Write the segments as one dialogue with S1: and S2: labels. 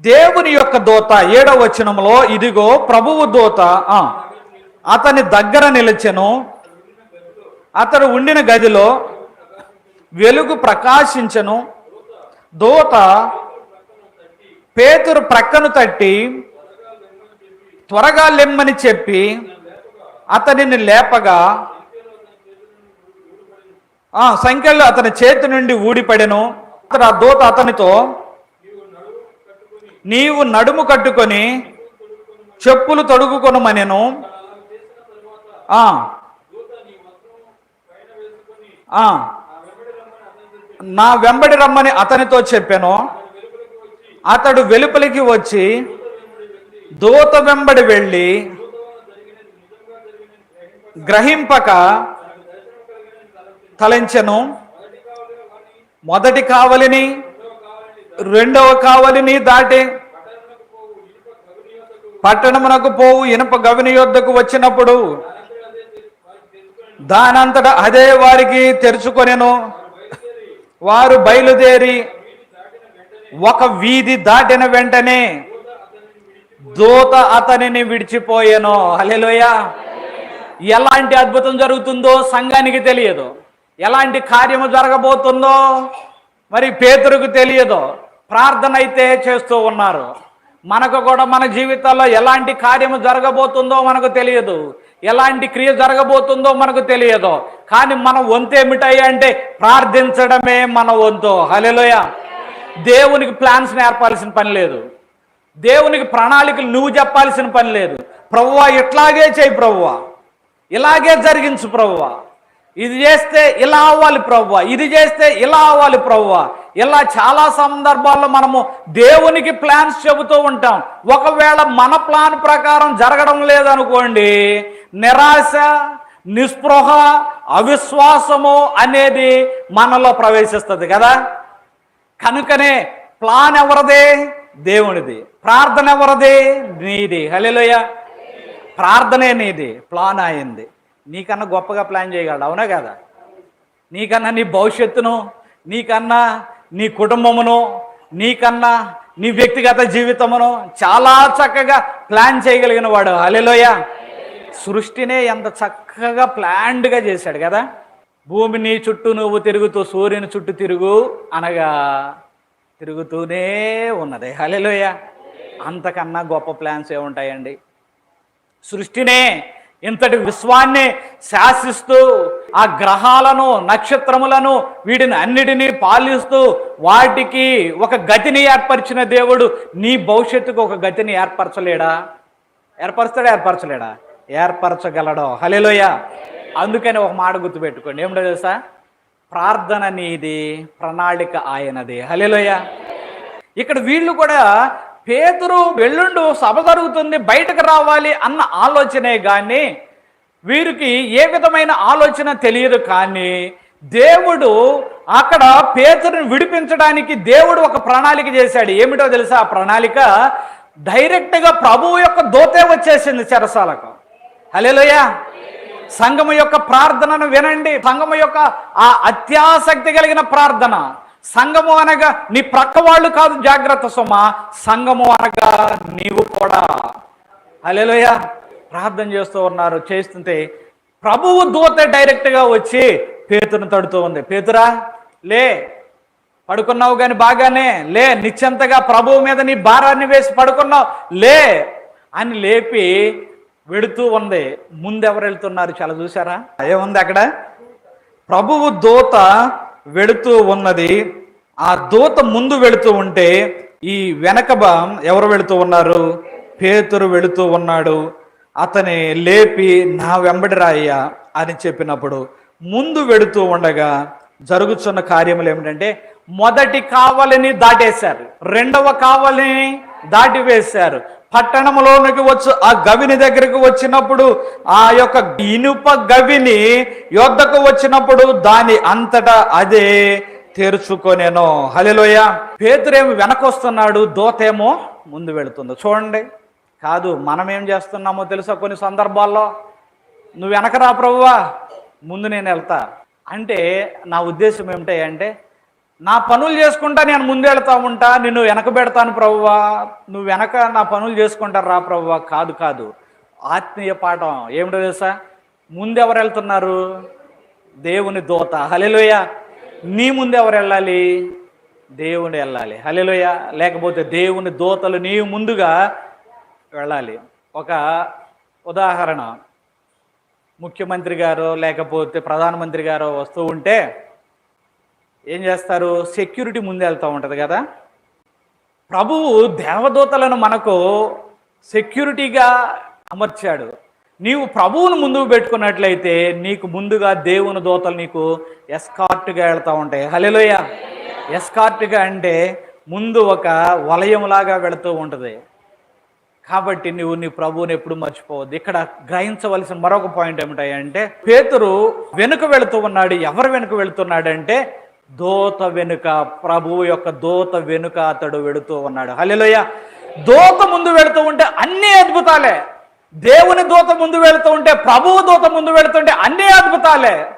S1: దేవుని యొక్క దూత ఏడవ వచనంలో ఇదిగో ప్రభువు దూత అతని దగ్గర నిలిచెను. అతడు ఉండిన గదిలో వెలుగు ప్రకాశించను. దూత పేతురు ప్రక్కను తట్టి త్వరగా లెమ్మని చెప్పి అతనిని లేపగా ఆ సంఖ్యలో అతని చేతి నుండి ఊడిపడెను. అతడు ఆ దూత అతనితో నీవు నడుము కట్టుకొని చెప్పులు తొడుగుకొనమనెను. నా వెంబడి రమ్మని అతనితో చెప్పాను. అతడు వెలుపలికి వచ్చి దూత వెంబడి వెళ్ళి గ్రహింపక తలంచెను. మొదటి కావలిని రెండవ కావలిని దాటి పట్టణమునకు పోవు ఇనుప గవిని యొద్దకు వచ్చినప్పుడు దానంతట అదే వారికి తెరుచుకొనెను. వారు బయలుదేరి ఒక వీధి దాటిన వెంటనే దూత అతనిని విడిచిపోయాను. అలెలోయ ఎలాంటి అద్భుతం జరుగుతుందో సంఘానికి తెలియదు. ఎలాంటి కార్యము జరగబోతుందో మరి పేతురుకు తెలియదు. ప్రార్థన అయితే చేస్తూ ఉన్నారు. మనకు కూడా మన జీవితాల్లో ఎలాంటి కార్యము జరగబోతుందో మనకు తెలియదు. ఎలాంటి క్రియ జరగబోతుందో మనకు తెలియదు. కానీ మన వంతు ఏమిటాయి అంటే ప్రార్థించడమే మన వంతు. హలెలోయ దేవునికి ప్లాన్స్ నేర్పాల్సిన పని లేదు. దేవునికి ప్రణాళికలు నువ్వు చెప్పాల్సిన పని లేదు. ప్రభువా ఇట్లాగే చేయి ప్రభువా ఇలాగే జరిగించు ప్రభువా ఇది చేస్తే ఇలా అవ్వాలి ప్రభువ ఇది చేస్తే ఇలా అవ్వాలి ప్రభువ ఇలా చాలా సందర్భాల్లో మనము దేవునికి ప్లాన్స్ చెబుతూ ఉంటాం. ఒకవేళ మన ప్లాన్ ప్రకారం జరగడం లేదనుకోండి నిరాశ నిస్పృహ అవిశ్వాసము అనేది మనలో ప్రవేశిస్తుంది కదా. కనుకనే ప్లాన్ ఎవరిదే? దేవునిది. ప్రార్థన ఎవరిది? నీది. హలిలోయ ప్రార్థనే నీది. ప్లాన్ అయింది నీకన్నా గొప్పగా ప్లాన్ చేయగలడు అవునా కదా? నీకన్నా నీ భవిష్యత్తును నీకన్నా నీ కుటుంబమును నీకన్నా నీ వ్యక్తిగత జీవితమును చాలా చక్కగా ప్లాన్ చేయగలిగిన వాడు. అలెలోయ సృష్టినే ఎంత చక్కగా ప్లాన్డ్గా చేశాడు కదా. భూమిని చుట్టూ నువ్వు తిరుగుతూ సూర్యుని చుట్టూ తిరుగు అనగా తిరుగుతూనే ఉన్నది. హలెలోయ అంతకన్నా గొప్ప ప్లాన్స్ ఏముంటాయండి? సృష్టినే ఇంతటి విశ్వాన్ని శాసిస్తూ ఆ గ్రహాలను నక్షత్రములను వీటిని అన్నిటినీ పాలిస్తూ వాటికి ఒక గతిని ఏర్పరిచిన దేవుడు నీ భవిష్యత్తుకు ఒక గతిని ఏర్పరచలేడా? ఏర్పరుస్తాడా ఏర్పరచలేడా? ఏర్పరచగలడు. హలేలోయ అందుకని ఒక మాట గుర్తుపెట్టుకోండి. ఏమిటో తెలుసా? ప్రార్థన నీది ప్రణాళిక ఆయనది. హలేలోయ ఇక్కడ వీళ్ళు కూడా పేతురు వెల్లుండు సభ జరుగుతుంది బయటకు రావాలి అన్న ఆలోచనే కానీ వీరికి ఏ విధమైన ఆలోచన తెలియదు కానీ దేవుడు అక్కడ పేతురుని విడిపించడానికి దేవుడు ఒక ప్రణాళిక చేశాడు. ఏమిటో తెలుసా? ఆ ప్రణాళిక డైరెక్ట్గా ప్రభువు యొక్క దోతే వచ్చేసింది చెరసాలకు. హలేలోయ సంఘము యొక్క ప్రార్థనను వినండి. సంఘము యొక్క ఆ అత్యాసక్తి కలిగిన ప్రార్థన. సంఘము అనగా నీ ప్రక్క వాళ్ళు కాదు జాగ్రత్త సుమ. సంఘము అనగా నీవు కూడా. అలెలోయ ప్రార్థన చేస్తూ ఉన్నారు చేస్తుంటే ప్రభువు దూత డైరెక్ట్గా వచ్చి పేతును తడుతూ ఉంది. పేతురా లే పడుకున్నావు కానీ బాగానే. లే నిశ్చంతగా ప్రభువు మీద నీ భారాన్ని వేసి పడుకున్నావు. లే అని లేపి వెడుతూ ఉంది. ముందెవరు వెళ్తున్నారు చాలా చూసారా ఏముంది అక్కడ? ప్రభువు దూత వెళుతూ ఉన్నది. ఆ దూత ముందు వెళుతూ ఉంటే ఈ వెనక ఎవరు వెళుతూ ఉన్నారు? పేతురు వెళుతూ ఉన్నాడు. అతని లేపి నా వెంబడి రాయ్యా అని చెప్పినప్పుడు ముందు వెడుతూ ఉండగా జరుగుతున్న కార్యములు ఏమిటంటే మొదటి కావలిని దాటేశారు. రెండవ కావలిని దాటి వేశారు పట్టణంలోనికి వచ్చి ఆ గవిని దగ్గరికి వచ్చినప్పుడు ఆ యొక్క ఇనుప గవిని యొద్దకు వచ్చినప్పుడు దాని అంతటా అదే తెరుచుకొనేను. హలిలోయ పేతురేమి వెనకొస్తున్నాడు దోతేమో ముందు వెళుతుంది. చూడండి. కాదు మనం ఏం చేస్తున్నామో తెలుసా కొన్ని సందర్భాల్లో? నువ్వు వెనకరా ప్రభువా ముందు నేను వెళ్తా. అంటే నా ఉద్దేశం ఏమిటంటే అంటే నా పనులు చేసుకుంటా నేను ముందెళ్తా ఉంటా నిన్ను వెనక పెడతాను ప్రభువా నువ్వు వెనక నా పనులు చేసుకుంటా రా ప్రభువా కాదు కాదు. ఆత్మీయ పాఠం. ఏమిటో తెలుసా? ముందెవరు వెళ్తున్నారు? దేవుని దోత. హలెలోయ నీ ముందు ఎవరు వెళ్ళాలి? దేవుని వెళ్ళాలి. హలెలోయ లేకపోతే దేవుని దోతలు నీ ముందుగా వెళ్ళాలి. ఒక ఉదాహరణ. ముఖ్యమంత్రి గారు లేకపోతే ప్రధానమంత్రి గారు వస్తూ ఉంటే ఏం చేస్తారు? సెక్యూరిటీ ముందు వెళ్తూ ఉంటుంది కదా? ప్రభువు దేవదూతలను మనకు సెక్యూరిటీగా అమర్చాడు. నీవు ప్రభువును ముందుకు పెట్టుకున్నట్లయితే నీకు ముందుగా దేవుని దూతలు నీకు ఎస్కార్ట్గా వెళ్తూ ఉంటాయి. హలెలోయ ఎస్కార్ట్గా అంటే ముందు ఒక వలయంలాగా వెళుతూ ఉంటుంది. కాబట్టి నువ్వు నీ ప్రభువుని ఎప్పుడు మర్చిపోవద్దు. ఇక్కడ గ్రహించవలసిన మరొక పాయింట్ ఏమిటాయంటే పేతురు వెనుక వెళుతూ ఉన్నాడు. ఎవరు వెనుక వెళుతున్నాడంటే దోత వెనుక ప్రభువు యొక్క దోత వెనుక అతడు వెడుతూ ఉన్నాడు. హల్లెలూయ. దోత ముందు వెళుతూ ఉంటే అన్ని అద్భుతాలే. దేవుని దూత ముందు వెళుతూ ఉంటే ప్రభువు దూత ముందు వెళుతుంటే అన్ని అద్భుతాలే.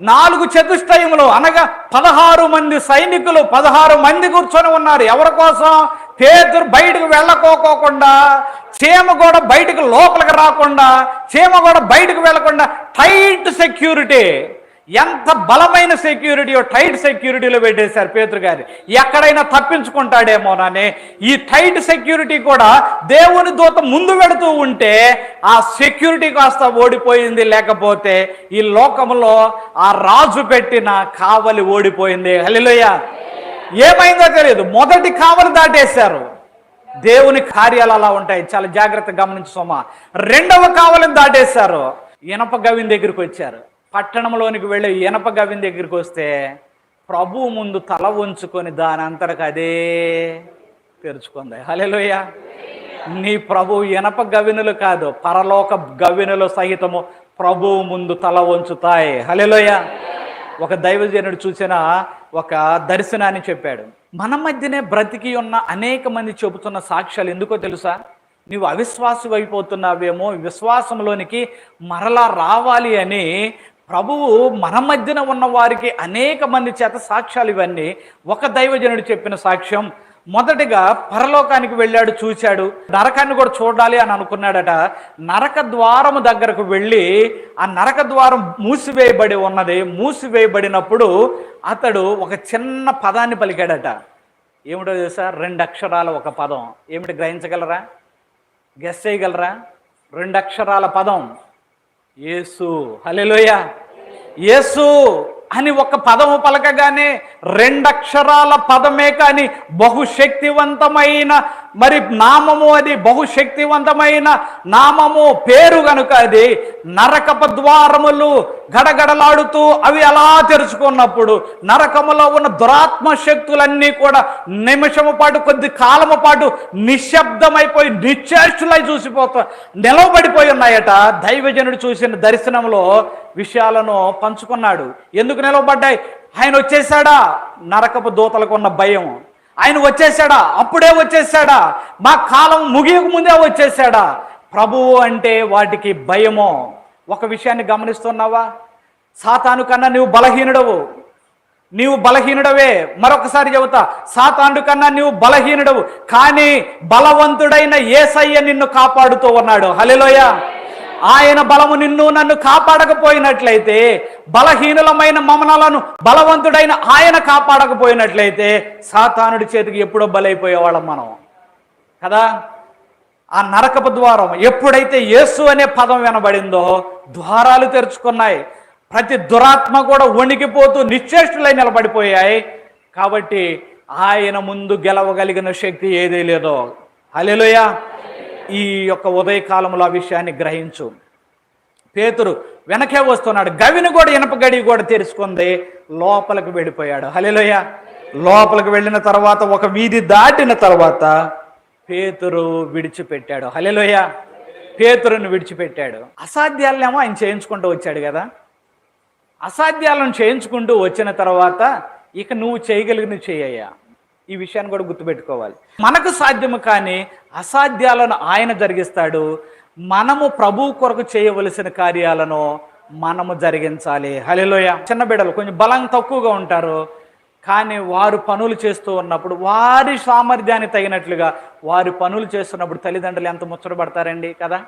S1: నాలుగు చతుష్టయములు అనగా పదహారు మంది సైనికులు పదహారు మంది కూర్చొని ఉన్నారు. ఎవరి కోసం? పేదరు బయటకు వెళ్ళకోకోకుండా చీమ కూడా బయటకు లోపలికి రాకుండా చీమ కూడా బయటకు వెళ్ళకుండా టైట్ సెక్యూరిటీ. ఎంత బలమైన సెక్యూరిటీయో టైట్ సెక్యూరిటీలో పెట్టేశారు పేతురు గారి. ఎక్కడైనా తప్పించుకుంటాడేమోనని ఈ టైట్ సెక్యూరిటీ కూడా దేవుని దూత ముందు పెడుతూ ఉంటే ఆ సెక్యూరిటీ కాస్త ఓడిపోయింది. లేకపోతే ఈ లోకంలో ఆ రాజు పెట్టిన కావలి ఓడిపోయింది. హలిలోయ ఏమైందో తెలియదు. మొదటి కావలి దాటేశారు. దేవుని కార్యాలు అలా ఉంటాయి. చాలా జాగ్రత్తగా గమనించు సోమా. రెండవ కావలిని దాటేశారు. ఇనప గవిని దగ్గరికి వచ్చారు. పట్టణంలోనికి వెళ్ళి ఇనప గవిని దగ్గరికి వస్తే ప్రభు ముందు తల ఉంచుకొని దాని అంతరకు అదే తెరుచుకుంది. హలోయ నీ ప్రభు ఇనప గవినులు కాదు పరలోక గవినులు సహితము ప్రభువు ముందు తల వంచుతాయి. హలోయ ఒక దైవజనుడు చూసిన ఒక దర్శనాన్ని చెప్పాడు. మన మధ్యనే బ్రతికి ఉన్న అనేక మంది చెబుతున్న సాక్ష్యాలు ఎందుకో తెలుసా? నీవు అవిశ్వాసం అయిపోతున్నావేమో విశ్వాసంలోనికి మరలా రావాలి అని ప్రభువు మన మధ్యన ఉన్న వారికి అనేక మంది చేత సాక్ష్యాలు ఇవన్నీ. ఒక దైవజనుడు చెప్పిన సాక్ష్యం మొదటిగా పరలోకానికి వెళ్ళాడు చూశాడు. నరకాన్ని కూడా చూడాలి అని అనుకున్నాడట. నరక ద్వారము దగ్గరకు వెళ్ళి ఆ నరక ద్వారం మూసివేయబడి ఉన్నది. మూసివేయబడినప్పుడు అతడు ఒక చిన్న పదాన్ని పలికాడట. ఏమిటో తెలుసా? రెండు అక్షరాల ఒక పదం. ఏమిటి గ్రహించగలరా? గెస్ చేయగలరా? రెండు అక్షరాల పదం. యేసు. హలెలోయ యేసు అని ఒక పదము పలకగానే రెండక్షరాల పదమే కానీ బహుశక్తివంతమైన మరి నామము అది బహుశక్తివంతమైన నామము పేరు గనుక అది నరకప ద్వారములు గడగడలాడుతూ అవి అలా తెరుచుకున్నప్పుడు నరకములో ఉన్న దురాత్మ శక్తులన్నీ కూడా నిమిషము పాటు కొద్ది కాలము పాటు నిశ్శబ్దమైపోయి నిశ్చేష్టులై చూసిపోతా నిలవబడిపోయి ఉన్నాయట. దైవజనుడు చూసిన దర్శనంలో విషయాలను పంచుకున్నాడు. ఎందుకు నిలవబడ్డాయి? ఆయన వచ్చేసాడా నరకపు దూతలకు ఉన్న భయం. ఆయన వచ్చేసాడా అప్పుడే వచ్చేసాడా మా కాలం ముగియక ముందే వచ్చేసాడా ప్రభువు అంటే వాటికి భయమో. ఒక విషయాన్ని గమనిస్తున్నావా? సాతాను కన్నా నువ్వు బలహీనుడవు. నీవు బలహీనుడవే. మరొకసారి చెబుతా సాతాండు కన్నా నీవు బలహీనుడవు. కానీ బలవంతుడైన ఏసయ్య నిన్ను కాపాడుతూ ఉన్నాడు. హలెలోయ ఆయన బలము నిన్ను నన్ను కాపాడకపోయినట్లయితే బలహీనులమైన మమనలను బలవంతుడైన ఆయన కాపాడకపోయినట్లయితే సాతానుడి చేతికి ఎప్పుడో బలైపోయేవాళ్ళం మనం. కదా? ఆ నరకపు ద్వారం ఎప్పుడైతే యేసు అనే పదం వినబడిందో ద్వారాలు తెరుచుకున్నాయి. ప్రతి దురాత్మ కూడా వణికిపోతూ నిశ్చేష్టులై నిలబడిపోయాయి. కాబట్టి ఆయన ముందు గెలవగలిగిన శక్తి ఏదీ లేదో. అలెలుయ ఈ యొక్క ఉదయకాలంలో ఆ విషయాన్ని గ్రహించు. పేతురు వెనకే వస్తున్నాడు. గవిని కూడా ఇనప గడి కూడా తెరుచుకుంది. లోపలికి వెళ్ళిపోయాడు. హలేలోయ లోపలికి వెళ్ళిన తర్వాత ఒక వీధి దాటిన తర్వాత పేతురు విడిచిపెట్టాడు. హలేలోయ పేతురును విడిచిపెట్టాడు. అసాధ్యాలనేమో ఆయన చేయించుకుంటూ వచ్చాడు కదా. అసాధ్యాలను చేయించుకుంటూ వచ్చిన తర్వాత ఇక నువ్వు చేయగలిగిన చేయయ్యా. ఈ విషయాన్ని కూడా గుర్తుపెట్టుకోవాలి. మనకు సాధ్యము కానీ అసాధ్యాలను ఆయన జరిగిస్తాడు. మనము ప్రభు కొరకు చేయవలసిన కార్యాలను మనము జరిగించాలి. హలిలోయ చిన్న బిడ్డలు కొంచెం బలం తక్కువగా ఉంటారు. కానీ వారు పనులు చేస్తూ ఉన్నప్పుడు వారి సామర్థ్యానికి తగినట్లుగా వారి పనులు చేస్తున్నప్పుడు తల్లిదండ్రులు ఎంత ముచ్చటపడతారండి కదా?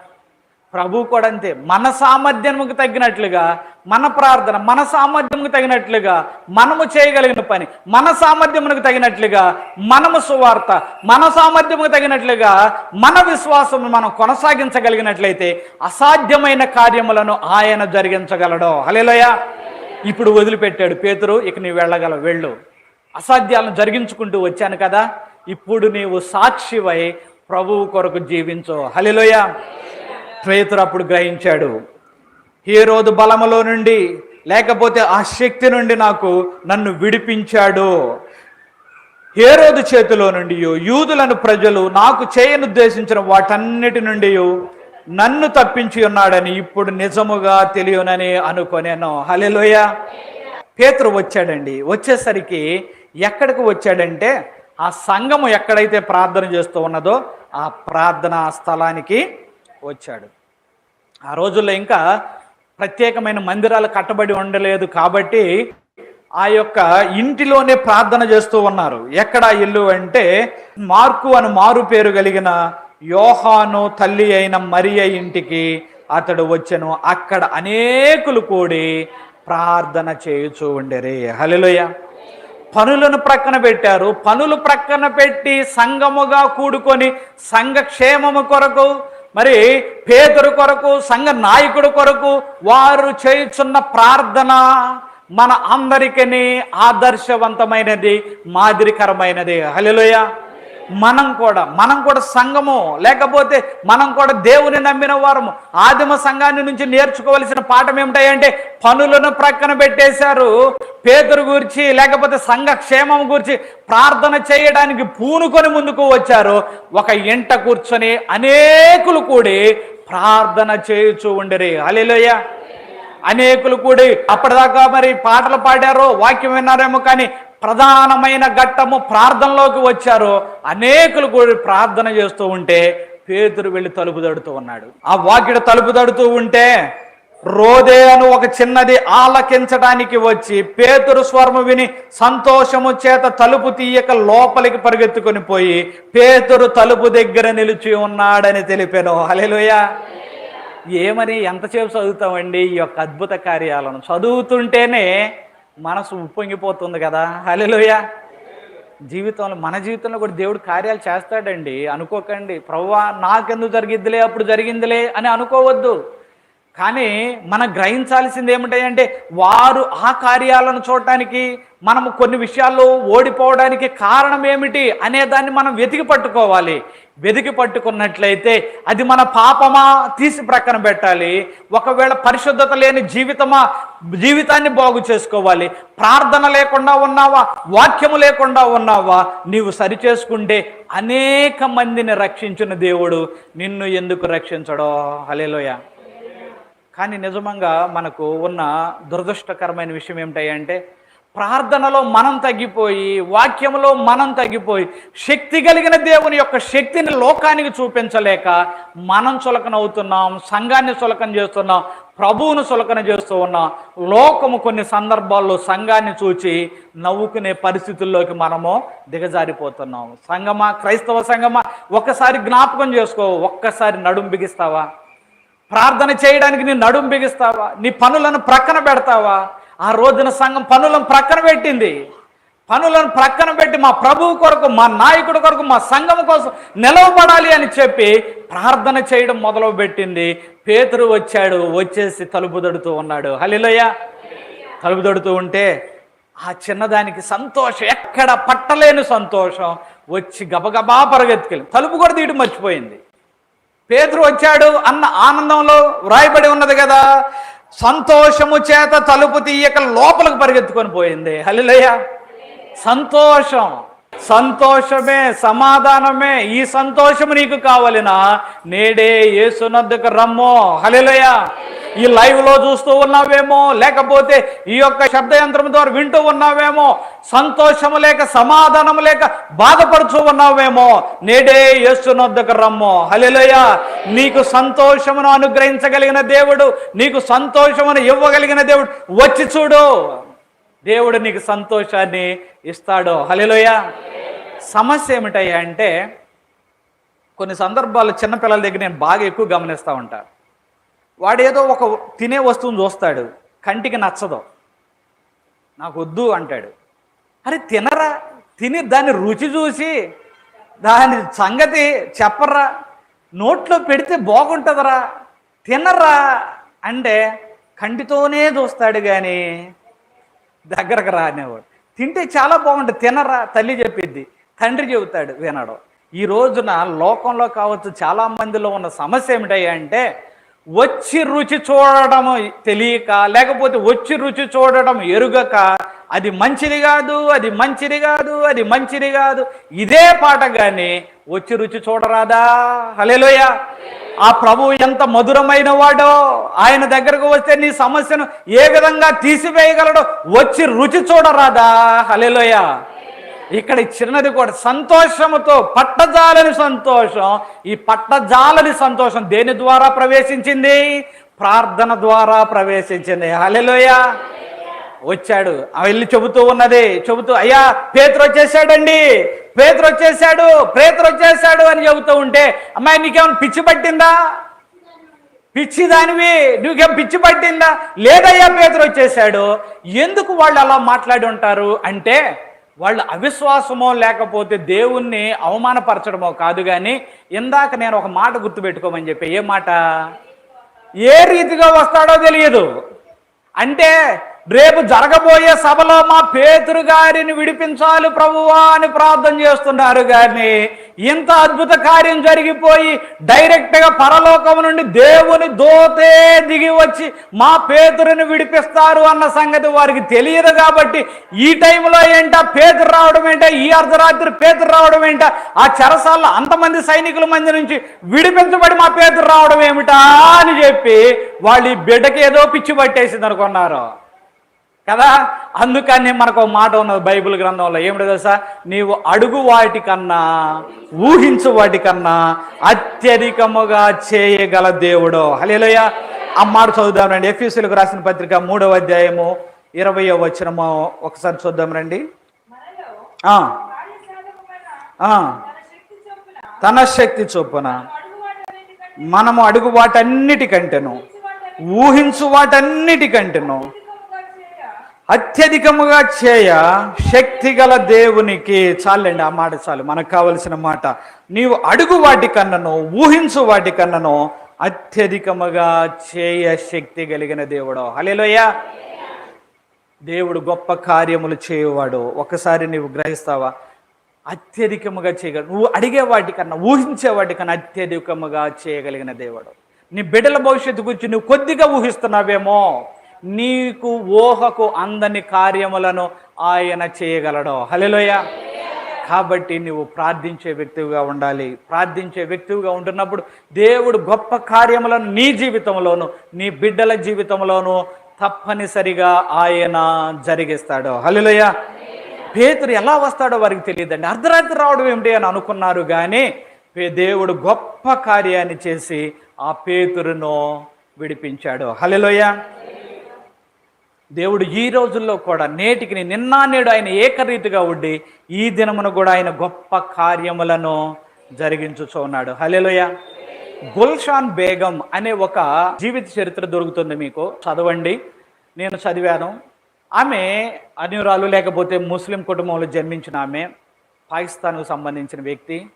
S1: ప్రభు కూడా అంతే. మన సామర్థ్యముకు తగినట్లుగా మన ప్రార్థన మన సామర్థ్యముకు తగినట్లుగా మనము చేయగలిగిన పని మన సామర్థ్యమునకు తగినట్లుగా మనము సువార్త మన సామర్థ్యముకు తగినట్లుగా మన విశ్వాసం మనం కొనసాగించగలిగినట్లయితే అసాధ్యమైన కార్యములను ఆయన జరిగించగలడు. హలేలోయ ఇప్పుడు వదిలిపెట్టాడు పేతురు ఇక నీవు వెళ్ళగలవు వెళ్ళు. అసాధ్యాలను జరిగించుకుంటూ వచ్చాను కదా ఇప్పుడు నీవు సాక్షివై ప్రభువు కొరకు జీవించు. హలిలోయ ప్రేతుడు అప్పుడు గ్రహించాడు ఏ రోజు బలములో నుండి లేకపోతే ఆ శక్తి నుండి నాకు నన్ను విడిపించాడు. ఏ రోజు చేతిలో నుండి యూదులను ప్రజలు నాకు చేయనుద్దేశించిన వాటన్నిటి నుండి నన్ను తప్పించి ఉన్నాడని ఇప్పుడు నిజముగా తెలియనని అనుకొనేను. హలెలోయ పేతురు వచ్చాడండి వచ్చేసరికి ఎక్కడికి వచ్చాడంటే ఆ సంఘము ఎక్కడైతే ప్రార్థన చేస్తూ ఉన్నదో ఆ ప్రార్థనా స్థలానికి వచ్చాడు. ఆ రోజుల్లో ఇంకా ప్రత్యేకమైన మందిరాలు కట్టబడి ఉండలేదు కాబట్టి ఆ యొక్క ఇంటిలోనే ప్రార్థన చేస్తూ ఉన్నారు. ఎక్కడ ఇల్లు అంటే మార్కు అని మారు పేరు కలిగిన యోహాను తల్లి అయిన మరియ ఇంటికి అతడు వచ్చెను. అక్కడ అనేకులు కూడి ప్రార్థన చేయుచూ ఉండేరే. హలిలోయ పనులను ప్రక్కన పెట్టారు. పనులు ప్రక్కన పెట్టి సంఘముగా కూడుకొని సంఘ క్షేమము కొరకు మరి పేదరు కొరకు సంఘ నాయకుడు కొరకు వారు చేయుచున్న ప్రార్థన మన అందరికీ ఆదర్శవంతమైనది మాదిరికరమైనది. హలిలోయ మనం కూడా మనం కూడా సంఘము లేకపోతే మనం కూడా దేవుని నమ్మిన వారము. ఆదిమ సంఘాన్ని నుంచి నేర్చుకోవలసిన పాఠం ఏమిటాయంటే పనులను ప్రక్కన పెట్టేశారు పేదరు గురించి లేకపోతే సంఘ క్షేమం గురించి ప్రార్థన చేయడానికి పూనుకొని ముందుకు వచ్చారు. ఒక ఇంట కూర్చొని అనేకులు కూడి ప్రార్థన చేయుచూ ఉండరి. అలెలోయ అనేకులు కూడి అప్పటిదాకా మరి పాటలు పాడారో వాక్యం విన్నారేమో కానీ ప్రధానమైన ఘట్టము ప్రార్థనలోకి వచ్చారు. అనేకులు కూడా ప్రార్థన చేస్తూ ఉంటే పేతురు వెళ్ళి తలుపు తడుతూ ఉన్నాడు. ఆ వాకిడ తలుపు తడుతూ ఉంటే రోదే అను ఒక చిన్నది ఆలకించడానికి వచ్చి పేతురు స్వర్మ విని సంతోషము చేత తలుపు తీయక లోపలికి పరిగెత్తుకొని పోయి పేతురు తలుపు దగ్గర నిలిచి ఉన్నాడని తెలిపాను. హలేలుయ ఏమని? ఎంతసేపు చదువుతామండి ఈ యొక్క అద్భుత కార్యాలను? చదువుతుంటేనే మనసు ఉప్పొంగిపోతుంది కదా. హలోయ జీవితంలో మన జీవితంలో కూడా దేవుడు కార్యాలు చేస్తాడండి. అనుకోకండి. ప్రవ్వా నాకెందుకు జరిగిద్దిలే? అప్పుడు జరిగిందిలే అని అనుకోవద్దు. కానీ మనం గ్రహించాల్సింది ఏమిటంటే వారు ఆ కార్యాలను చూడటానికి మనము కొన్ని విషయాల్లో ఓడిపోవడానికి కారణం ఏమిటి అనే దాన్ని మనం వెతికి పట్టుకోవాలి. వెతికి పట్టుకున్నట్లయితే అది మన పాపమా తీసి ప్రక్కన పెట్టాలి. ఒకవేళ పరిశుద్ధత లేని జీవితమా జీవితాన్ని బాగు చేసుకోవాలి. ప్రార్థన లేకుండా ఉన్నావా? వాక్యము లేకుండా ఉన్నావా? నీవు సరిచేసుకుంటే అనేక మందిని రక్షించిన దేవుడు నిన్ను ఎందుకు రక్షించడో? హలేలోయ కానీ నిజంగా మనకు ఉన్న దురదృష్టకరమైన విషయం ఏమిటంటే ప్రార్థనలో మనం తగ్గిపోయి వాక్యంలో మనం తగ్గిపోయి శక్తి కలిగిన దేవుని యొక్క శక్తిని లోకానికి చూపించలేక మనం చులకన అవుతున్నాం సంఘాన్ని చులకన చేస్తున్నాం ప్రభువును చులకన చేస్తూ ఉన్నాం లోకము కొన్ని సందర్భాల్లో సంఘాన్ని చూచి నవ్వుకునే పరిస్థితుల్లోకి మనము దిగజారిపోతున్నాం సంగమా క్రైస్తవ సంగమా ఒక్కసారి జ్ఞాపకం చేసుకో ఒక్కసారి నడుం బిగిస్తావా? ప్రార్థన చేయడానికి నీ నడుం బిగిస్తావా? నీ పనులను ప్రక్కన పెడతావా? ఆ రోజున సంఘం పనులను ప్రక్కన పెట్టింది. పనులను ప్రక్కన పెట్టి మా ప్రభువు కొరకు మా నాయకుడి కొరకు మా సంఘం కోసం నిలవబడాలి అని చెప్పి ప్రార్థన చేయడం మొదలు పెట్టింది పేతురు వచ్చాడు వచ్చేసి తలుపు దడుతూ ఉన్నాడు. హలిలోయ తలుపు దడుతూ ఉంటే ఆ చిన్నదానికి సంతోషం ఎక్కడ పట్టలేని సంతోషం. వచ్చి గబగబా పరిగెత్తుకెళ్ళి తలుపు కూడా తీయడం మర్చిపోయింది. పేతురు వచ్చాడు అన్న ఆనందంలో వ్రాయబడి ఉన్నది కదా. సంతోషము చేత తలుపు తీయక లోపలికి పరిగెత్తుకొని పోయింది. హలిలయ్య సంతోషం. సంతోషమే సమాధానమే. ఈ సంతోషము నీకు కావలినా? నేడే ఏసునద్దకు రమ్మో. హలిలయ ఈ లైవ్లో చూస్తూ ఉన్నావేమో? లేకపోతే ఈ యొక్క శబ్దయంత్రం ద్వారా వింటూ ఉన్నావేమో? సంతోషము లేక సమాధానము లేక బాధపడుతూ ఉన్నావేమో? నేడే యేసునొద్దకు రమ్మో. హలిలయ నీకు సంతోషమును అనుగ్రహించగలిగిన దేవుడు నీకు సంతోషమును ఇవ్వగలిగిన దేవుడు వచ్చి చూడు. దేవుడు నీకు సంతోషాన్ని ఇస్తాడు. హలోయ సమస్య ఏమిటయ్యా అంటే కొన్ని సందర్భాలు చిన్నపిల్లల దగ్గర నేను బాగా ఎక్కువ గమనిస్తూ ఉంటాను వాడు ఏదో ఒక తినే వస్తువును చూస్తాడు. కంటికి నచ్చదు. నాకు వద్దు అంటాడు. అరే తినరా? తిని దాని రుచి చూసి దాని సంగతి చెప్పరా నోట్లో పెడితే బాగుంటుందిరా? తినరా అంటే కంటితోనే చూస్తాడు కానీ దగ్గరకు రానేవాడు తింటే చాలా బాగుంటుంది. తినరా తల్లి చెప్పిద్ది. తండ్రి చెబుతాడు వినడు. ఈ రోజున లోకంలో కావచ్చు చాలా మందిలో ఉన్న సమస్య ఏమిటయ్యా అంటే వచ్చి రుచి చూడడం తెలియక లేకపోతే వచ్చి రుచి చూడడం ఎరుగక అది మంచిది కాదు అది మంచిది కాదు అది మంచిది కాదు. ఇదే పాట కానీ వచ్చి రుచి చూడరాదా? హలేలోయ ఆ ప్రభు ఎంత మధురమైన వాడో ఆయన దగ్గరకు వస్తే నీ సమస్యను ఏ విధంగా తీసివేయగలడో వచ్చి రుచి చూడరాదా? హలేలోయ ఇక్కడ చిన్నది కూడా సంతోషముతో పట్టజాలని సంతోషం. ఈ పట్టజాలని సంతోషం దేని ద్వారా ప్రవేశించింది? ప్రార్థన ద్వారా ప్రవేశించింది. హలేలోయ వచ్చాడు. ఆ వెళ్ళి చెబుతూ ఉన్నది. చెబుతూ అయ్యా పేతురు వచ్చేసాడండి. పేతురు వచ్చేసాడు. పేతురు వచ్చేసాడు అని చెబుతూ ఉంటే అమ్మాయి నీకేమైనా పిచ్చి పట్టిందా? పిచ్చి దానివి. నువ్వేం పిచ్చి పట్టిందా? లేదయ్యా పేతురు వచ్చేసాడు. ఎందుకు వాళ్ళు అలా మాట్లాడి ఉంటారు? అంటే వాళ్ళు అవిశ్వాసమో లేకపోతే దేవుణ్ణి అవమానపరచడమో కాదు కానీ ఇందాక నేను ఒక మాట గుర్తుపెట్టుకోమని చెప్పి ఏ మాట? ఏ రీతిగా వస్తాడో తెలియదు. అంటే రేపు జరగబోయే సభలో మా పేతురు గారిని విడిపించాలి ప్రభువా అని ప్రార్థన చేస్తున్నారు కానీ ఇంత అద్భుత కార్యం జరిగిపోయి డైరెక్ట్గా పరలోకం నుండి దేవుని దోతే దిగి వచ్చి మా పేతురుని విడిపిస్తారు అన్న సంగతి వారికి తెలియదు కాబట్టి ఈ టైంలో ఏంటా పేతురు రావడం ఏంటా? ఈ అర్ధరాత్రి పేతురు రావడం ఏంటా? ఆ చెరసాల్లో అంతమంది సైనికుల మంది నుంచి విడిపించబడి మా పేతురు రావడం ఏమిటా అని చెప్పి వాళ్ళు ఈ బిడ్డకి ఏదో పిచ్చి పట్టేసింది అనుకున్నారు కదా? అందుకని మనకు ఒక మాట ఉన్నది బైబిల్ గ్రంథంలో. ఏమిటో తెలుసా? నీవు అడుగు వాటికన్నా ఊహించు వాటికన్నా అత్యధికముగా చేయగల దేవుడు. హలేలోయ ఆ మాట చదువుదాం రండి. ఎఫ్యూసీలకు రాసిన పత్రిక మూడవ అధ్యాయము ఇరవయో వచ్చినము ఒకసారి చూద్దాం రండి.
S2: తన శక్తి చొప్పున
S1: మనము అడుగు వాటన్నిటికంటేను ఊహించు వాటన్నిటికంటేను అత్యధికముగా చేయ శక్తి గల దేవునికి చాలండి ఆ మాట చాలు. మనకు కావలసిన మాట. నీవు అడుగు వాటి కన్నను ఊహించు వాటి కన్నను అత్యధికముగా చేయ శక్తి కలిగిన దేవుడు. హలేలోయ దేవుడు గొప్ప కార్యములు చేయవాడు. ఒకసారి నీవు గ్రహిస్తావా? అత్యధికముగా చేయగల నువ్వు అడిగే వాటికన్నా ఊహించే వాటికన్నా అత్యధికముగా చేయగలిగిన దేవుడు. నీ బిడ్డల భవిష్యత్తు గురించి నువ్వు కొద్దిగా ఊహిస్తున్నావేమో? నీకు ఊహకు అందని కార్యములను ఆయన చేయగలడు. హలోయ కాబట్టి నువ్వు ప్రార్థించే వ్యక్తిగా ఉండాలి. ప్రార్థించే వ్యక్తిగా ఉంటున్నప్పుడు దేవుడు గొప్ప కార్యములను నీ జీవితంలోను నీ బిడ్డల జీవితంలోను తప్పనిసరిగా ఆయన జరిగిస్తాడు. హలోయ పేతురు ఎలా వస్తాడో వారికి తెలియదండి. అర్ధరాత్రి రావడం ఏమిటి అని అనుకున్నారు కానీ దేవుడు గొప్ప కార్యాన్ని చేసి ఆ పేతురును విడిపించాడు. హలోయ దేవుడు ఈ రోజుల్లో కూడా నేటికి నిన్న నేడు ఆయన ఏకరీతిగా ఉండి ఈ దినమును కూడా ఆయన గొప్ప కార్యములను జరిగించుచూ ఉన్నాడు. హలేలోయ గుల్షాన్ బేగం అనే ఒక జీవిత చరిత్ర దొరుకుతుంది మీకు. చదవండి. నేను చదివాను. ఆమె అన్యురాలు లేకపోతే ముస్లిం కుటుంబంలో జన్మించిన ఆమె పాకిస్తాన్కు సంబంధించిన వ్యక్తి.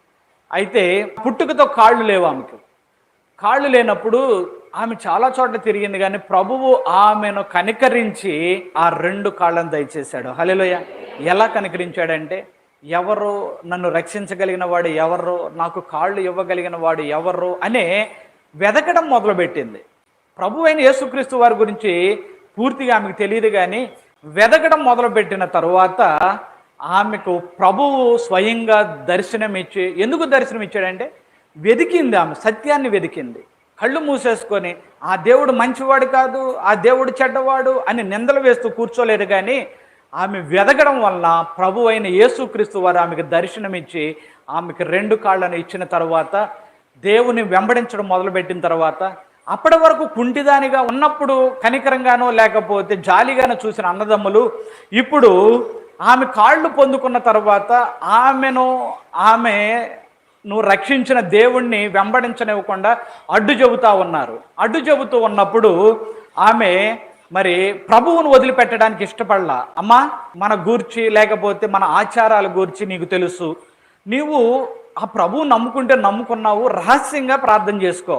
S1: అయితే పుట్టుకతో కాళ్ళు లేవు ఆమెకు. కాళ్ళు లేనప్పుడు ఆమె చాలా చోట్ల తిరిగింది కానీ ప్రభువు ఆమెను కనికరించి ఆ రెండు కాళ్ళను దయచేశాడు. హలేలోయ ఎలా కనికరించాడంటే ఎవరు నన్ను రక్షించగలిగిన వాడు ఎవరు నాకు కాళ్ళు ఇవ్వగలిగిన వాడు ఎవరు అనే వెదకడం మొదలుపెట్టింది. ప్రభు అయిన యేసుక్రీస్తు వారి గురించి పూర్తిగా ఆమెకు తెలియదు కానీ వెదకడం మొదలుపెట్టిన తరువాత ఆమెకు ప్రభువు స్వయంగా దర్శనం ఇచ్చి ఎందుకు దర్శనం ఇచ్చాడంటే వెదికింది ఆమె సత్యాన్ని వెదికింది. కళ్ళు మూసేసుకొని ఆ దేవుడు మంచివాడు కాదు ఆ దేవుడు చెడ్డవాడు అని నిందలు వేస్తూ కూర్చోలేరు కానీ ఆమె వెదగడం వలన ప్రభు అయిన యేసుక్రీస్తు వారు ఆమెకు దర్శనమిచ్చి ఆమెకు రెండు కాళ్ళను ఇచ్చిన తర్వాత దేవుని వెంబడించడం మొదలుపెట్టిన తర్వాత అప్పటి వరకు కుంటిదానిగా ఉన్నప్పుడు కనికరంగానో లేకపోతే జాలిగానో చూసిన అన్నదమ్ములు ఇప్పుడు ఆమె కాళ్ళు పొందుకున్న తర్వాత ఆమెను ఆమె నువ్వు రక్షించిన దేవుణ్ణి వెంబడించనివ్వకుండా అడ్డు చెబుతూ ఉన్నారు. అడ్డు చెబుతూ ఉన్నప్పుడు ఆమె మరి ప్రభువును వదిలిపెట్టడానికి ఇష్టపడలా. అమ్మా మన గూర్చి లేకపోతే మన ఆచారాల గూర్చి నీకు తెలుసు. నీవు ఆ ప్రభువు నమ్ముకుంటే నమ్ముకున్నావు రహస్యంగా ప్రార్థన చేసుకో.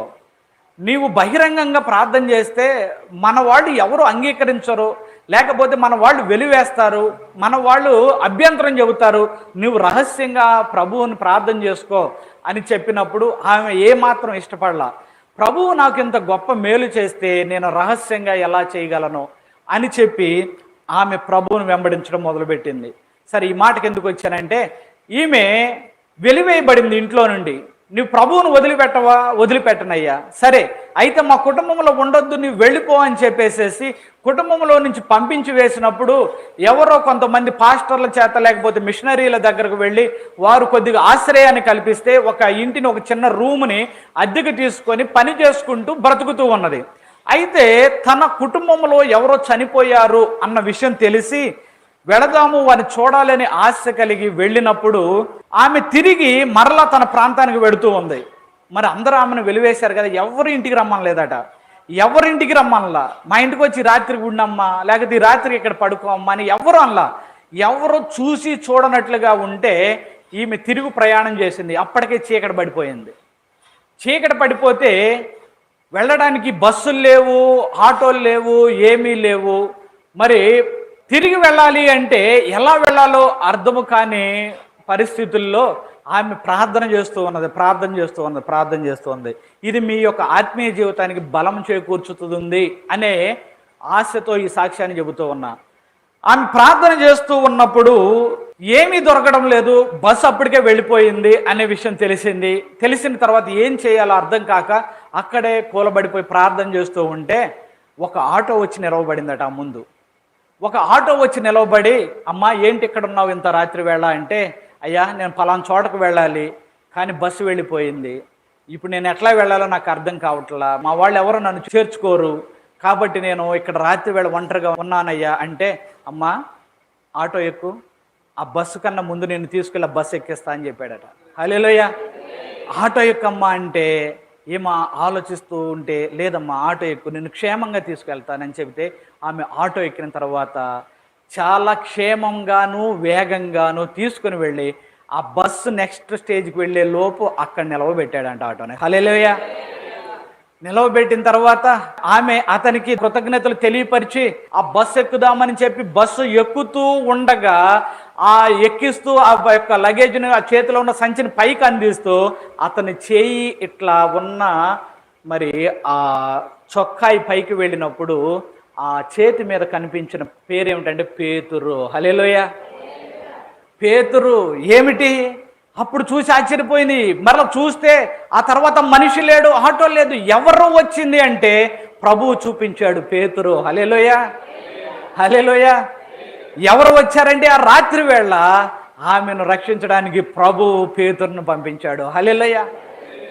S1: నీవు బహిరంగంగా ప్రార్థన చేస్తే మన వాళ్ళు ఎవరు అంగీకరించరు లేకపోతే మన వాళ్ళు వెలివేస్తారు మన వాళ్ళు అభ్యంతరం చెబుతారు నువ్వు రహస్యంగా ప్రభువుని ప్రార్థన చేసుకో అని చెప్పినప్పుడు ఆమె ఏమాత్రం ఇష్టపడలా. ప్రభువు నాకు ఇంత గొప్ప మేలు చేస్తే నేను రహస్యంగా ఎలా చేయగలను? అని చెప్పి ఆమె ప్రభువుని వెంబడించడం మొదలుపెట్టింది. సరే ఈ మాటకి ఎందుకు వచ్చానంటే ఈమె వెలివేయబడింది ఇంట్లో నుండి. నువ్వు ప్రభువును వదిలిపెట్టవా? వదిలిపెట్టనయ్యా. సరే అయితే మా కుటుంబంలో ఉండొద్దు నువ్వు వెళ్ళిపో అని చెప్పేసేసి కుటుంబంలో నుంచి పంపించి వేసినప్పుడు ఎవరో కొంతమంది పాస్టర్ల చేత లేకపోతే మిషనరీల దగ్గరకు వెళ్ళి వారు కొద్దిగా ఆశ్రయాన్ని కల్పిస్తే ఒక ఇంటిని ఒక చిన్న రూమ్ని అద్దెకు తీసుకొని పని చేసుకుంటూ బ్రతుకుతూ ఉన్నది. అయితే తన కుటుంబంలో ఎవరో చనిపోయారు అన్న విషయం తెలిసి వెళదాము వారిని చూడాలని ఆశ కలిగి వెళ్ళినప్పుడు ఆమె తిరిగి మరలా తన ప్రాంతానికి వెడుతూ ఉంది. మరి అందరూ ఆమెను వెలివేశారు కదా ఎవరి ఇంటికి రమ్మనలేదట ఎవరింటికి రమ్మనలా? మా ఇంటికి వచ్చి రాత్రికి ఉండమ్మా లేకపోతే ఈ రాత్రికి ఇక్కడ పడుకోమ్మా అని ఎవరు అనలా? ఎవరు చూసి చూడనట్లుగా ఉంటే ఈమె తిరుగు ప్రయాణం చేసింది. అప్పటికే చీకటి పడిపోయింది. చీకటి పడిపోతే వెళ్ళడానికి బస్సులు లేవు ఆటోలు లేవు ఏమీ లేవు. మరి తిరిగి వెళ్ళాలి అంటే ఎలా వెళ్ళాలో అర్థము కానీ పరిస్థితుల్లో ఆమె ప్రార్థన చేస్తూ ఉన్నది ప్రార్థన చేస్తూ ఉన్నది ప్రార్థన చేస్తూ ఉంది ఇది మీ యొక్క ఆత్మీయ జీవితానికి బలం చేకూర్చుతుంది అనే ఆశతో ఈ సాక్ష్యాన్ని చెబుతూ ఉన్నా. ఆమె ప్రార్థన చేస్తూ ఉన్నప్పుడు ఏమీ దొరకడం లేదు బస్సు అప్పటికే వెళ్ళిపోయింది అనే విషయం తెలిసింది. తెలిసిన తర్వాత ఏం చేయాలో అర్థం కాక అక్కడే కూలబడిపోయి ప్రార్థన చేస్తూ ఉంటే ఒక ఆటో వచ్చి నిలవబడిందట ముందు. ఒక ఆటో వచ్చి నిలవబడి అమ్మా ఏంటి ఇక్కడ ఉన్నావు ఇంత రాత్రి వేళ అంటే అయ్యా నేను పలానా చోటకు వెళ్ళాలి కానీ బస్సు వెళ్ళిపోయింది. ఇప్పుడు నేను ఎట్లా వెళ్ళాలో నాకు అర్థం కావట్లా. మా వాళ్ళు ఎవరు నన్ను చేర్చుకోరు. కాబట్టి నేను ఇక్కడ రాత్రి వేళ ఒంటరిగా ఉన్నానయ్యా అంటే అమ్మా ఆటో ఎక్కు. ఆ బస్సు కన్నా ముందు నేను తీసుకెళ్ళి ఆ బస్సు ఎక్కిస్తా అని చెప్పాడట. హలేలోయ ఆటో ఎక్కమ్మా అంటే ఏమా ఆలోచిస్తూ ఉంటే లేదమ్మా ఆటో ఎక్కు నేను క్షేమంగా తీసుకెళ్తానని చెబితే ఆమె ఆటో ఎక్కిన తర్వాత చాలా క్షేమంగాను వేగంగాను తీసుకుని వెళ్ళి ఆ బస్సు నెక్స్ట్ స్టేజ్కి వెళ్ళే లోపు అక్కడ నిలవబెట్టాడంట ఆటోని. హలేలోయ నిలవబెట్టిన తర్వాత ఆమె అతనికి కృతజ్ఞతలు తెలియపరిచి ఆ బస్సు ఎక్కుదామని చెప్పి బస్సు ఎక్కుతూ ఉండగా ఆ ఎక్కిస్తూ ఆ యొక్క లగేజ్ని ఆ చేతిలో ఉన్న సంచిని పైకి అందిస్తూ అతని చేయి ఇట్లా ఉన్న మరి ఆ చొక్కాయి పైకి వెళ్ళినప్పుడు ఆ చేతి మీద కనిపించిన పేరు ఏమిటంటే పేతురు. హలేలోయ పేతురు ఏమిటి? అప్పుడు చూసి ఆశ్చర్యపోయింది. మరలా చూస్తే ఆ తర్వాత మనిషి లేడు ఆటో లేదు ఎవరు వచ్చింది అంటే ప్రభువు చూపించాడు పేతురు. హలేలోయ హలేలోయ ఎవరు వచ్చారంటే ఆ రాత్రి వేళ ఆమెను రక్షించడానికి ప్రభు పేతురును పంపించాడు. హలేలోయ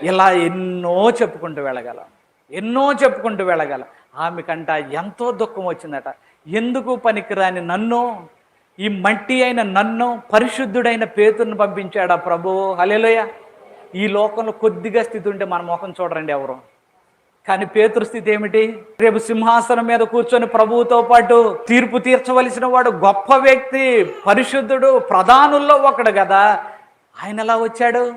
S1: ఇలా ఎన్నో చెప్పుకుంటూ వెళ్ళగలం. ఎన్నో చెప్పుకుంటూ వెళ్ళగలం. ఆమెకంట ఎంతో దుఃఖం వచ్చిందట. ఎందుకు పనికిరాని నన్ను? ఈ మట్టి అయిన నన్ను పరిశుద్ధుడైన పేతుర్ని పంపించాడా ప్రభు? హలేలోయ ఈ లోకంలో కొద్దిగా స్థితి ఉంటే మన ముఖం చూడరండి ఎవరు. కానీ పేతురు స్థితి ఏమిటి? రేపు సింహాసనం మీద కూర్చొని ప్రభువుతో పాటు తీర్పు తీర్చవలసిన వాడు గొప్ప వ్యక్తి పరిశుద్ధుడు ప్రధానుల్లో ఒకడు కదా. ఆయన ఎలా వచ్చాడు?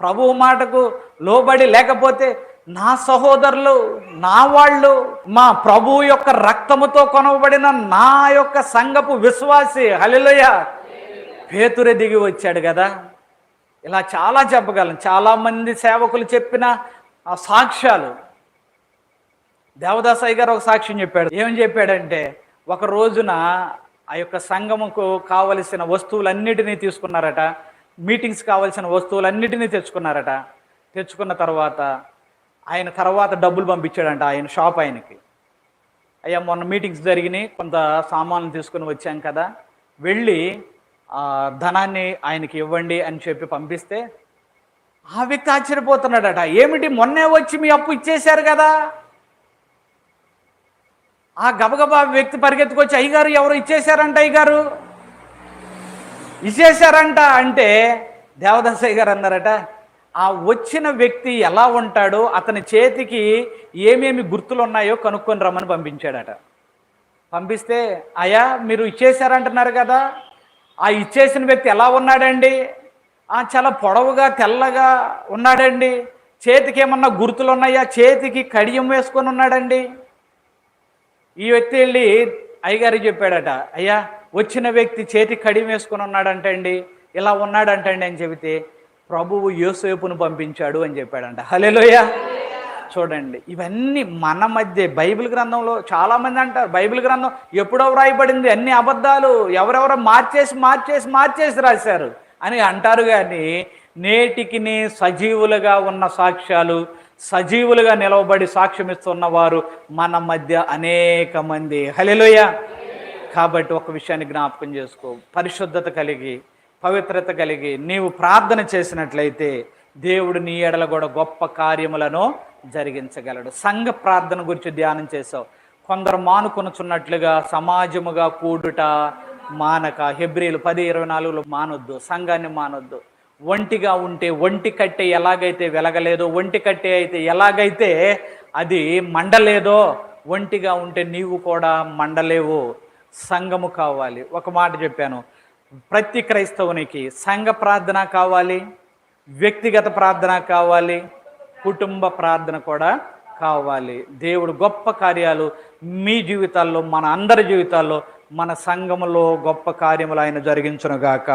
S1: ప్రభువు మాటకు లోబడి లేకపోతే నా సహోదరులు నా వాళ్ళు మా ప్రభువు యొక్క రక్తముతో కొనవబడిన నా యొక్క సంఘపు విశ్వాసి హలిలయ పేతురే దిగి వచ్చాడు కదా. ఇలా చాలా చెప్పగలం చాలామంది సేవకులు చెప్పిన ఆ సాక్ష్యాలు. దేవదాసాయి గారు ఒక సాక్ష్యం చెప్పాడు. ఏం చెప్పాడంటే ఒక రోజున ఆ యొక్క సంఘముకు కావలసిన వస్తువులన్నిటినీ తీసుకున్నారట. మీటింగ్స్ కావలసిన వస్తువులన్నిటినీ తెచ్చుకున్నారట. తెచ్చుకున్న తర్వాత ఆయన తర్వాత డబ్బులు పంపించాడంట ఆయన షాప్ ఆయనకి. అయ్యా మొన్న మీటింగ్స్ జరిగినాయి కొంత సామాన్లు తీసుకుని వచ్చాం కదా వెళ్ళి ధనాన్ని ఆయనకి ఇవ్వండి అని చెప్పి పంపిస్తే ఆ వ్యక్తి ఆశ్చర్యపోతున్నాడట. ఏమిటి మొన్నే వచ్చి మీ అప్పు ఇచ్చేశారు కదా? ఆ గబగబా వ్యక్తి పరిగెత్తుకొచ్చి అయ్యగారు ఎవరు ఇచ్చేశారంట అయ్యగారు? ఇచ్చేశారంట అంటే దేవదాసయ్య గారు అన్నారట. ఆ వచ్చిన వ్యక్తి ఎలా ఉంటాడో అతని చేతికి ఏమేమి గుర్తులు ఉన్నాయో కనుక్కొని రమ్మని పంపించాడట. పంపిస్తే అయ్యా మీరు ఇచ్చేశారంటున్నారు కదా ఆ ఇచ్చేసిన వ్యక్తి ఎలా ఉన్నాడండి? ఆ చాలా పొడవుగా తెల్లగా ఉన్నాడండి. చేతికి ఏమన్నా గుర్తులు ఉన్నాయా చేతికి కడియం వేసుకొని ఉన్నాడండి. ఈ వ్యక్తి వెళ్ళి అయ్యగారు చెప్పాడట అయ్యా వచ్చిన వ్యక్తి చేతికి కడియం వేసుకొని ఉన్నాడంట అండి ఇలా ఉన్నాడంటండి అని చెబితే ప్రభువు యోసేపును పంపించాడు అని చెప్పాడంట. హలేలోయ చూడండి ఇవన్నీ మన మధ్య బైబిల్ గ్రంథంలో చాలామంది అంటారు. బైబిల్ గ్రంథం ఎప్పుడో వ్రాయబడింది అన్ని అబద్ధాలు ఎవరెవరో మార్చేసి మార్చేసి మార్చేసి రాశారు అని అంటారు కానీ నేటికి సజీవులుగా ఉన్న సాక్ష్యాలు సజీవులుగా నిలవబడి సాక్ష్యం ఇస్తున్న వారు మన మధ్య అనేక మంది. హలెలోయ కాబట్టి ఒక విషయాన్ని జ్ఞాపకం చేసుకో. పరిశుద్ధత కలిగి పవిత్రత కలిగి నీవు ప్రార్థన చేసినట్లయితే దేవుడు నీ ఎడల కూడా గొప్ప కార్యములను జరిగించగలడు. సంఘ ప్రార్థన గురించి ధ్యానం చేసావు కొందరు మానుకొనుచున్నట్లుగా సమాజముగా కూడుట మానక. హెబ్రిలు పది ఇరవై నాలుగులో మానొద్దు సంఘాన్ని మానొద్దు. ఒంటిగా ఉంటే ఒంటి కట్టె ఎలాగైతే వెలగలేదో ఒంటి కట్టె అయితే ఎలాగైతే అది మండలేదో ఒంటిగా ఉంటే నీవు కూడా మండలేవు సంఘము కావాలి. ఒక మాట చెప్పాను. ప్రతి క్రైస్తవునికి సంఘ ప్రార్థన కావాలి వ్యక్తిగత ప్రార్థన కావాలి కుటుంబ ప్రార్థన కూడా కావాలి. దేవుడు గొప్ప కార్యాలు మీ జీవితాల్లో మన అందరి జీవితాల్లో మన సంఘములో గొప్ప కార్యములు ఆయన జరిగించునుగాక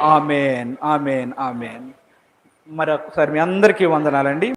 S1: ఆమెన్ ఆమెన్ ఆమెన్. మరొకసారి మీ అందరికీ వందనాలండి.